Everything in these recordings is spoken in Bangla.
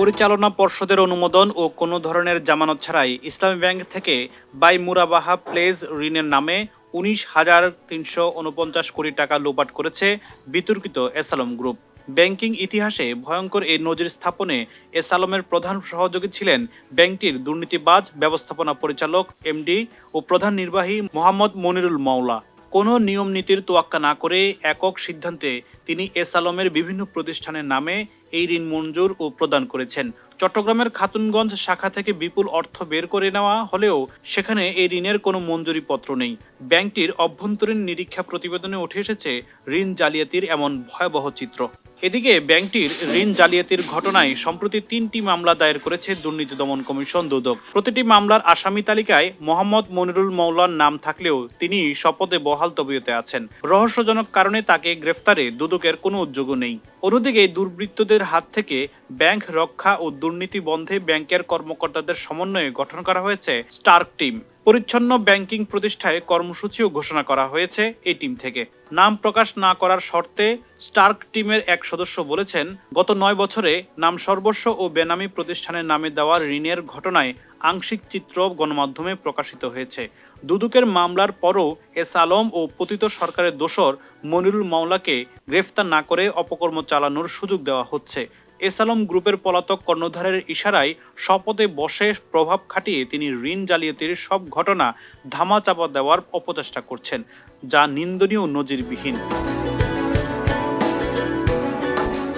পরিচালনা পর্ষদের অনুমোদন ও কোনো ধরনের জামানত ছাড়াই ইসলামী ব্যাংক থেকে বাই মুরাবাহা প্লেজ ঋণের নামে উনিশ হাজার তিনশো উনপঞ্চাশ কোটি টাকা লোপাট করেছে বিতর্কিত এসালম গ্রুপ। ব্যাংকিং ইতিহাসে ভয়ঙ্কর এই নজির স্থাপনে এসালমের প্রধান সহযোগী ছিলেন ব্যাংকটির দুর্নীতিবাজ ব্যবস্থাপনা পরিচালক, এমডি ও প্রধান নির্বাহী মোহাম্মদ মনিরুল মাওলা। কোনো নিয়ম নীতির তোয়াক্কা না করে একক সিদ্ধান্তে তিনি এস আলমের বিভিন্ন প্রতিষ্ঠানের নামে এই ঋণ মঞ্জুর ও প্রদান করেছেন। চট্টগ্রামের খাতুনগঞ্জ শাখা থেকে বিপুল অর্থ বের করে নেওয়া হলেও সেখানে এই ঋণের কোনো মঞ্জুরি পত্র নেই। ব্যাংকটির অভ্যন্তরীণ নিরীক্ষা প্রতিবেদনে উঠে এসেছে ঋণ জালিয়াতির এমন ভয়াবহ চিত্র। এদিকে ব্যাংকটির ঋণ জালিয়াতির ঘটনায় সম্প্রতি তিনটি মামলা দায়ের করেছে দুর্নীতি দমন কমিশন দুদক। প্রতিটি মামলার আসামি তালিকায় মোহাম্মদ মনিরুল মৌলার নাম থাকলেও তিনি শপথে বহাল তবিয়তে আছেন। রহস্যজনক কারণে তাকে গ্রেফতারে দুদকের কোনো উদ্যোগও নেই। অন্যদিকে দুর্বৃত্তদের হাত থেকে ব্যাংক রক্ষা ও দুর্নীতি বন্ধে ব্যাংকের কর্মকর্তাদের সমন্বয়ে গঠন করা হয়েছে স্টার্ক টিম। পরিচ্ছন্ন ব্যাংকিং প্রতিষ্ঠায় কর্মসূচিও ঘোষণা করা হয়েছে এই টিম থেকে। নাম প্রকাশ না করার শর্তে স্টার্ক টিমের এক সদস্য বলেছেন, গত নয় বছরে নাম সর্বস্ব ও বেনামি প্রতিষ্ঠানের নামে দেওয়া ঋণের ঘটনায় আংশিক চিত্র গণমাধ্যমে প্রকাশিত হয়েছে। দুদুকের মামলার পরও এস আলম ও পতিত সরকারের দোসর মনিরুল মাওলাকে গ্রেফতার না করে অপকর্ম চালানোর সুযোগ দেওয়া হচ্ছে। এস আলম গ্রুপের পলাতক কর্ণধারের ইশারায় শপথে বসে প্রভাব খাটিয়ে তিনি ঋণ জালিয়াতির সব ঘটনা ধামাচাপা দেওয়ার অপচেষ্টা করছেন, যা নিন্দনীয় নজিরবিহীন।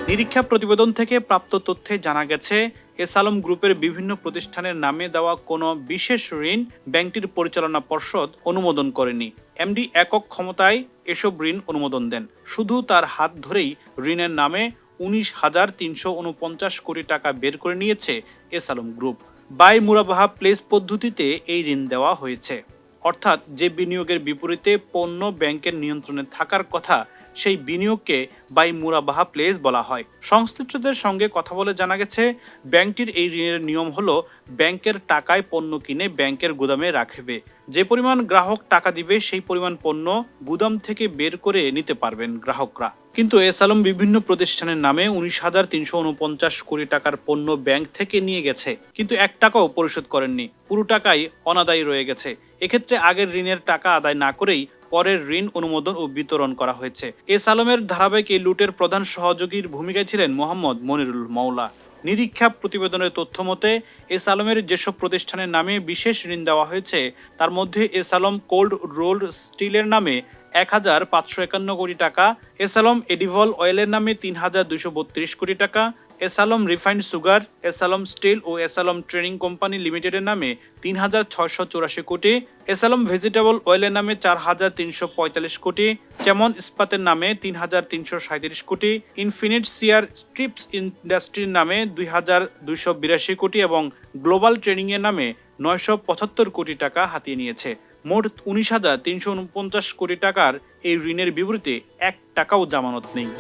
নিরীক্ষা প্রতিবেদন থেকে প্রাপ্ত তথ্যে জানা গেছে, এসালম গ্রুপের বিভিন্ন প্রতিষ্ঠানের নামে দেওয়া কোনো বিশেষ ঋণ ব্যাংকটির পরিচালনা পর্ষদ অনুমোদন করেনি। এমডি একক ক্ষমতায় এসব ঋণ অনুমোদন দেন। শুধু তার হাত ধরেই ঋণের নামে উনিশ হাজার তিনশো উনপঞ্চাশ কোটি টাকা বের করে নিয়েছে এস আলম গ্রুপ। বাই মুরাবাহা প্লেস পদ্ধতিতে এই ঋণ দেওয়া হয়েছে। অর্থাৎ যে বিনিয়োগের বিপরীতে পণ্য ব্যাংকের নিয়ন্ত্রণে থাকার কথা সেই বিনিয়োগকে বাই মুরাবাহা প্লেস বলা হয়। সংশ্লিষ্টদের সঙ্গে কথা বলে জানা গেছে, ব্যাংকটির এই ঋণের নিয়ম হলো, ব্যাংকের টাকায় পণ্য কিনে ব্যাংকের গুদামে রাখবে। যে পরিমাণ গ্রাহক টাকা দিবে, সেই পরিমাণ পণ্য গুদাম থেকে বের করে নিতে পারবেন গ্রাহকরা। কিন্তু এস আলম বিভিন্ন প্রতিষ্ঠানের নামে উনিশ হাজার তিনশো উনপঞ্চাশ কোটি টাকার পণ্য ব্যাংক থেকে নিয়ে গেছে। কিন্তু এক টাকাও পরিশোধ করেননি। পুরো টাকাই অনাদায়ী রয়ে গেছে। এক্ষেত্রে আগের ঋণের টাকা আদায় না করেই পরের ঋণ অনুমোদন ও বিতরণ করা হয়েছে। এস আলমের ধারাবাহিক এই লুটের প্রধান সহযোগীর ভূমিকায় ছিলেন মোহাম্মদ মনিরুল মৌলা নিরীক্ষা প্রতিবেদনের তথ্য মতে এস আলমের যেসব প্রতিষ্ঠানের নামে বিশেষ ঋণ দেওয়া হয়েছে, তার মধ্যে এস আলম কোল্ড রোল্ড স্টিলের নামে এক হাজার পাঁচশো একান্ন কোটি টাকা এস আলম এডিভল অয়েলের নামে তিন হাজার দুশো বত্রিশ কোটি টাকা S Alam refined sugar S Alam steel ও এস আলম ট্রেনিং কোম্পানি লিমিটেডের নামে তিন হাজার ছয়শো চৌরাশি কোটি এস আলম ভেজিটেবল অয়েলের নামে চার হাজার তিনশো পঁয়তাল্লিশ কোটি, যেমন ইস্পাতের নামে তিন হাজার তিনশো সাঁত্রিশ কোটি, ইনফিনিট সিয়ার স্ট্রিপস ইন্ডাস্ট্রির নামে দুই হাজার দুইশো বিরাশি কোটি এবং গ্লোবাল ট্রেনিংয়ের নামে নয়শো পঁচাত্তর কোটি টাকা হাতিয়ে নিয়েছে। মোট উনিশ হাজার তিনশো উনপঞ্চাশ কোটি টাকার এই ঋণের বিপরীতে এক টাকাও জামানত নেই।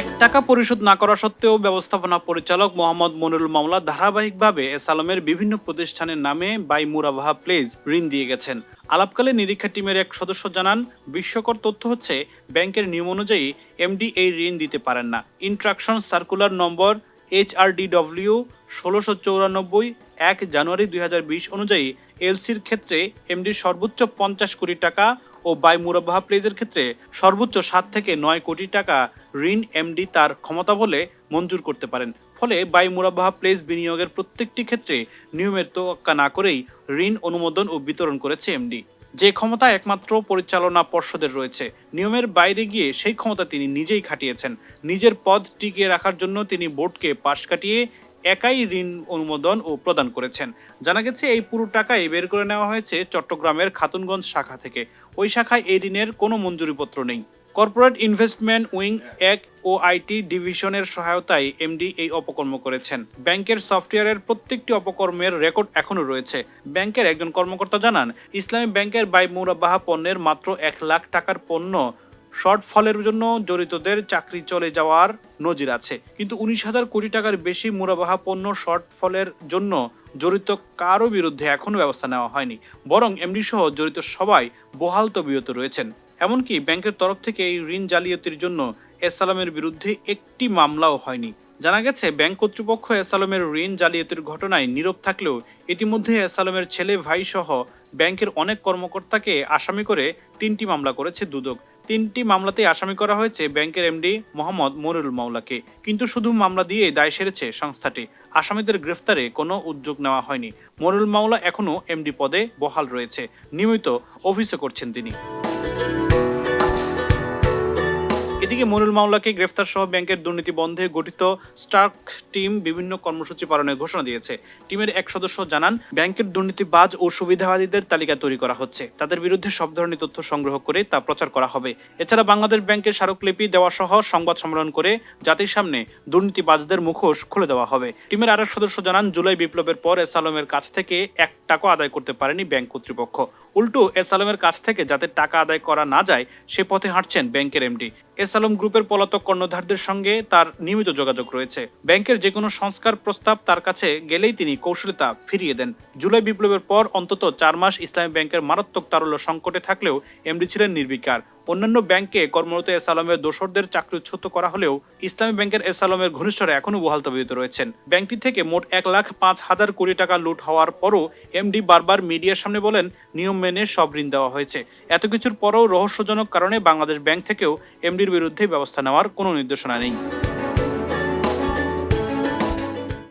এক টাকা পরিশোধ না করা সত্ত্বেও ব্যবস্থাপনা পরিচালক মোহাম্মদ মনিরুল মামলা ধারাবাহিকভাবে এস আলমের বিভিন্ন প্রতিষ্ঠানের নামে বাই মুরাবাহা প্লেজ ঋণ দিয়ে গেছেন। আলাপকালে নিরীক্ষা টিমের এক সদস্য জানান বিশ্বকর তথ্য হচ্ছে, ব্যাংকের নিয়ম অনুযায়ী এমডি এই ঋণ দিতে পারেন না। Instruction circular number H R D W ষোলোশো চৌরানব্বই এক জানুয়ারি দুই হাজার বিশ অনুযায়ী এলসির ক্ষেত্রে এমডির সর্বোচ্চ পঞ্চাশ কোটি টাকা ও বাই মুরাবাহা প্লেজের ক্ষেত্রে সর্বোচ্চ সাত থেকে নয় কোটি টাকা ঋণ এমডি তার ক্ষমতা বলে মঞ্জুর করতে পারেন। ফলে বাই মুরাবাহা প্লেস বিনিয়োগের প্রত্যেকটি ক্ষেত্রে নিয়মের তোয়াক্কা না করেই ঋণ অনুমোদন ও বিতরণ করেছে এমডি যে ক্ষমতা একমাত্র পরিচালনা পর্ষদের রয়েছে। নিয়মের বাইরে গিয়ে সেই ক্ষমতা তিনি নিজেই খাটিয়েছেন। নিজের পদ টিকিয়ে রাখার জন্য তিনি বোর্ডকে পাশ কাটিয়ে একাই ঋণ অনুমোদন ও প্রদান করেছেন। জানা গেছে, এই পুরো টাকাই বের করে নেওয়া হয়েছে চট্টগ্রামের খাতুনগঞ্জ শাখা থেকে। ওই শাখায় এই ঋণের কোনো মঞ্জুরিপত্র নেই। কর্পোরেট ইনভেস্টমেন্ট উইং এক ও আইটি ডিভিশনের সহায়তায় এমডি এই অপকর্ম করেছেন। ব্যাংকের সফটওয়্যারের প্রত্যেকটি অপকর্মের রেকর্ড এখনও রয়েছে। ব্যাংকের একজন কর্মকর্তা জানান, ইসলামী ব্যাংকের বাই মুরাবাহা পণ্যের মাত্র এক লাখ টাকার পণ্য শর্ট ফলের জন্য জড়িতদের চাকরি চলে যাওয়ার নজির আছে। কিন্তু উনিশ হাজার কোটি টাকার বেশি মুরাবাহা পণ্য শর্ট ফলের জন্য জড়িত কারও বিরুদ্ধে এখনও ব্যবস্থা নেওয়া হয়নি। বরং এমডি সহ জড়িত সবাই বহাল তবিয়ত রয়েছেন। এমনকি ব্যাংকের তরফ থেকে এই ঋণ জালিয়াতির জন্য এস আলমের বিরুদ্ধে একটি মামলাও হয়নি। জানা গেছে, ব্যাংক কর্তৃপক্ষ এসালামের ঋণ জালিয়াতির ঘটনায় নীরব থাকলেও ইতিমধ্যে এস আলমের ছেলে ভাই সহ ব্যাংকের অনেক কর্মকর্তাকে আসামি করে তিনটি মামলা করেছে দুদক। তিনটি মামলাতে আসামি করা হয়েছে ব্যাংকের এমডি মোহাম্মদ মনিরুল মাওলাকে। কিন্তু শুধু মামলা দিয়ে দায় সেরেছে সংস্থাটি। আসামিদের গ্রেফতারে কোনো উদ্যোগ নেওয়া হয়নি। মনিরুল মাওলা এখনও এমডি পদে বহাল রয়েছে। নিয়মিত অফিসে করছেন তিনি। এদিকে মনুল মাওলাকে গ্রেফতার সহ ব্যাংকের দুর্নীতি বন্ধে গঠিত স্টার্ক টিম বিভিন্ন কর্মসূচি পালনের ঘোষণা দিয়েছে। টিমের এক সদস্য জানান, ব্যাংকের দুর্নীতিবাজ ও সুবিধাবাদীদের তালিকা তৈরি করা হচ্ছে। তাদের বিরুদ্ধে সব ধরনের তথ্য সংগ্রহ করে তা প্রচার করা হবে। এছাড়া বাংলাদেশ ব্যাংকের স্মারকলিপি দেওয়া সহ সংবাদ সম্মেলন করে জাতির সামনে দুর্নীতিবাজদের মুখোশ খুলে দেওয়া হবে। টিমের আরেক সদস্য জানান, জুলাই বিপ্লবের পর এস আলমের কাছ থেকে এক টাকা আদায় করতে পারেনি ব্যাংক কর্তৃপক্ষ। উল্টো এস আলমের কাছ থেকে যাতে টাকা আদায় করা না যায়, সে পথে হাঁটছেন ব্যাংকের এমডি। এস আলম গ্রুপের পলাতক কর্ণধারদের সঙ্গে তার নিয়মিত যোগাযোগ রয়েছে। ব্যাংকের যে কোনো সংস্কার প্রস্তাব তার কাছে গেলেই তিনি কৌশলে তা ফিরিয়ে দেন। জুলাই বিপ্লবের পর অন্তত চার মাস ইসলামী ব্যাংকের মারাত্মক তারল্য সংকটে থাকলেও এমডি ছিলেন নির্বিকার। অন্যান্য ব্যাংকে কর্মরত এস আলমের দোসরদের চাকরিচ্যুত করা হলেও ইসলামী ব্যাংকের এস আলমের ঘনিষ্ঠরা এখনও বহাল তবিত রয়েছেন। ব্যাংকটি থেকে মোট এক লাখ পাঁচ হাজার কোটি টাকা লুট হওয়ার পরও এমডি বারবার মিডিয়ার সামনে বলেন, নিয়ম মেনে সব ঋণ দেওয়া হয়েছে। এত কিছুর পরও রহস্যজনক কারণে বাংলাদেশ ব্যাংক থেকেও এমডির বিরুদ্ধে ব্যবস্থা নেওয়ার কোনো নির্দেশনা নেই।